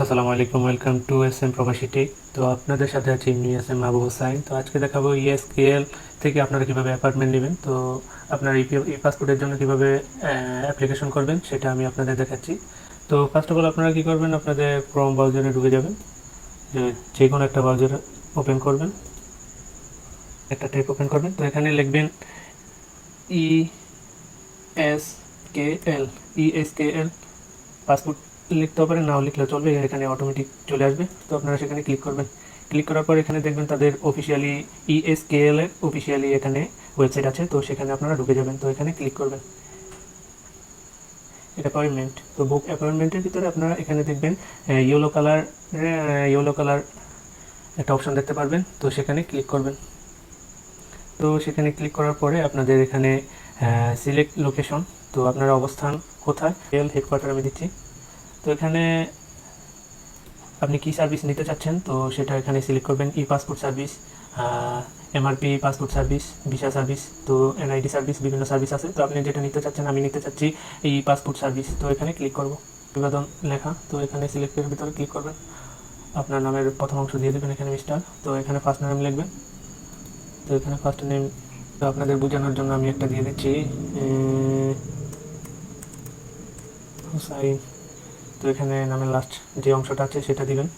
আসসালামু আলাইকুম, welcome to S M প্রবাসী টেক। তো আপনাদের সাথে আছে ইমনি এস এম আবু হোসাইন। তো আজকে দেখাবো ইএসকেএল থেকে আপনারা কীভাবে অ্যাপার্টমেন্ট নেবেন। তো আপনার ই পাসপোর্টের জন্য কীভাবে অ্যাপ্লিকেশন করবেন সেটা আমি আপনাদের দেখাচ্ছি। তো ফার্স্ট অফ অল আপনারা কী করবেন, আপনাদের ক্রোম ব্রাউজারে ঢুকে যাবেন। যে- কোনো একটা ব্রাউজার ওপেন করবেন। একটা ট্যাব ওপেন করবেন। তো এখানে লিখবেন E S K L E S K L passport. লিখতে পারেন নাও লিখলে চলবে, এখানে অটোমেটিক চলে আসবে। তো আপনারা সেখানে ক্লিক করবেন। ক্লিক করার পর এখানে দেখবেন তাদের E অফিসিয়ালি ইএসকেএল এর অফিসিয়ালি এখানে ওয়েবসাইট আছে, তো সেখানে আপনারা ঢুকে যাবেন। তো এখানে ক্লিক করবেন। অ্যাপয়েন্টমেন্ট তো বুক অ্যাপয়েন্টমেন্টের ভিতরে আপনারা এখানে দেখবেন ইয়েলো কালার ইয়েলো কালার একটা অপশন দেখতে পারবেন। তো সেখানে ক্লিক করবেন। তো সেখানে ক্লিক করার পরে আপনাদের এখানে সিলেক্ট লোকেশন তো আপনার অবস্থান কোথায়? হেডকোয়ার্টার আমি দিচ্ছি। তো এখানে আপনি কি সার্ভিস নিতে চাচ্ছেন? তো সেটা এখানে সিলেক্ট করবেন e passport service MRP passport service visa service তো এনআইডি সার্ভিস বিভিন্ন সার্ভিস আছে। তো আপনি যেটা নিতে চাচ্ছেন, আমি নিতে চাচ্ছি এই পাসপোর্ট সার্ভিস তো এখানে ক্লিক করব। বিনোদন লেখা। তো এখানে সিলেক্টের ভিতরে ক্লিক করবেন। আপনার নামের প্রথম অংশ দিয়ে দেবেন এখানে মিস্টার তো এখানে ফার্স্ট নেম লিখবেন। তো এখানে ফার্স্ট নেম তো আপনাদের বোঝানোর জন্য আমি একটা দিয়ে দিচ্ছি হুসাইন তো এখানে নামের লাস্ট যে অংশটা আছে সেটা দিবেন।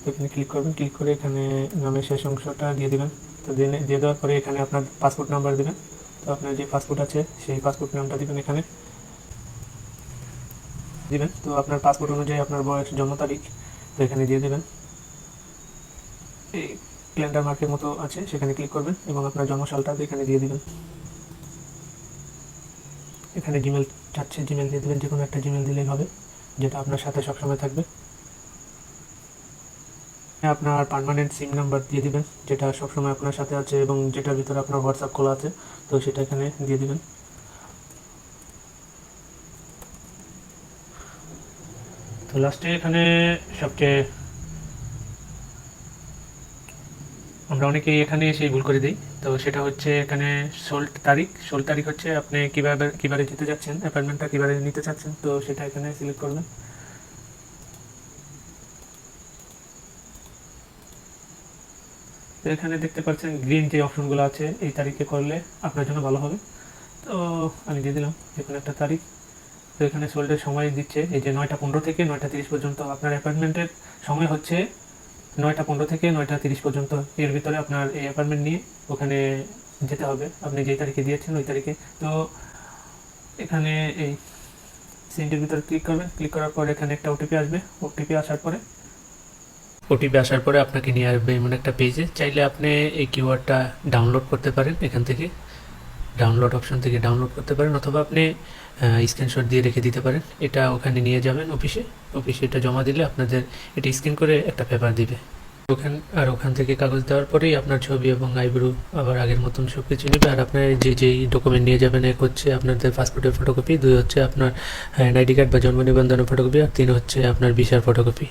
তো এখানে ক্লিক করবেন ক্লিক করে এখানে নামের শেষ অংশটা দিয়ে দিবেন। তো দিয়ে দেওয়ার পরে এখানে আপনার পাসপোর্ট নাম্বার দিবেন। তো আপনার যে পাসপোর্ট আছে সেই পাসপোর্ট নামটা দিবেন এখানে। দিবেন। তো আপনার পাসপোর্ট অনুযায়ী আপনার বয়স, জন্ম তারিখ, তো এখানে দিয়ে দেবেন। এই ক্যালেন্ডার মার্কের মতো আছে, সেখানে ক্লিক করবেন এবং আপনার জন্মসালটা এখানে দিয়ে দেবেন। এখানে জিমেল চাচ্ছে জিমেল দিয়ে দেবেন যে কোনো একটা জিমেল দিলেই হবে। যেটা আপনার সাথে সবসময় থাকবে। আপনার পারমানেন্ট সিম নাম্বার দিয়ে দিবেন, যেটা সবসময় আপনার সাথে আছে এবং যেটার ভিতরে আপনার হোয়াটসঅ্যাপ খোলা আছে, তো সেটা এখানে দিয়ে দিবেন। তো লাস্টে এখানে সবচেয়ে আমরা অনেকেই এখানে সেই ভুল করে দিই। তো সেটা হচ্ছে এখানে ষোল তারিখ। ষোল তারিখ হচ্ছে আপনি কীভাবে কীভাবে যেতে যাচ্ছেন, অ্যাপয়েন্টমেন্টটা কীভাবে নিতে চাচ্ছেন, তো সেটা এখানে সিলেক্ট করবেন। তো এখানে দেখতে পাচ্ছেন গ্রিন যে অপশনগুলো আছে, এই তারিখে করলে আপনার জন্য ভালো হবে। তো আমি দিয়ে দিলাম যে কোনো একটা তারিখ। তো এখানে সোল্ডের সময় দিচ্ছে। এই যে নয়টা পনেরো থেকে নয়টা তিরিশ পর্যন্ত আপনার অ্যাপয়েন্টমেন্টের সময় হচ্ছে নয়টা পনেরো থেকে নয়টা তিরিশ পর্যন্ত এর ভিতরে আপনার এই অ্যাপয়েন্টমেন্ট নিয়ে ওখানে যেতে হবে। আপনি যেই তারিখে দিয়েছেন ওই তারিখে। তো এখানে এই সিনটির ভিতরে ক্লিক করবেন। ক্লিক করার পর এখানে একটা ওটিপি আসবে। ওটিপি আসার পরে ওটিপি আসার পরে আপনাকে নিয়ে আসবে এমন একটা পেজে চাইলে আপনি এই কিউআরটা ডাউনলোড করতে পারেন এখান থেকে। ডাউনলোড অপশন থেকে ডাউনলোড করতে পারেন অথবা আপনি স্ক্রিনশট দিয়ে রেখে দিতে পারেন। এটা ওখানে নিয়ে যাবেন অফিসে অফিসে এটা জমা দিলে আপনাদের এটা স্ক্যান করে একটা পেপার দিবে। ওখান, আর ওখান থেকে কাগজ দেওয়ার পরেই আপনার ছবি এবং আইব্রু আবার আগের মতন সব কিছু নেবে। আর আপনার যে, যেই ডকুমেন্ট নিয়ে যাবেন, এক হচ্ছে আপনাদের পাসপোর্টের ফটোকপি দুই হচ্ছে আপনার এনআইডি কার্ড বা জন্ম নিবন্ধনের ফটোকপি আর তিন হচ্ছে আপনার ভিসার ফটোকপি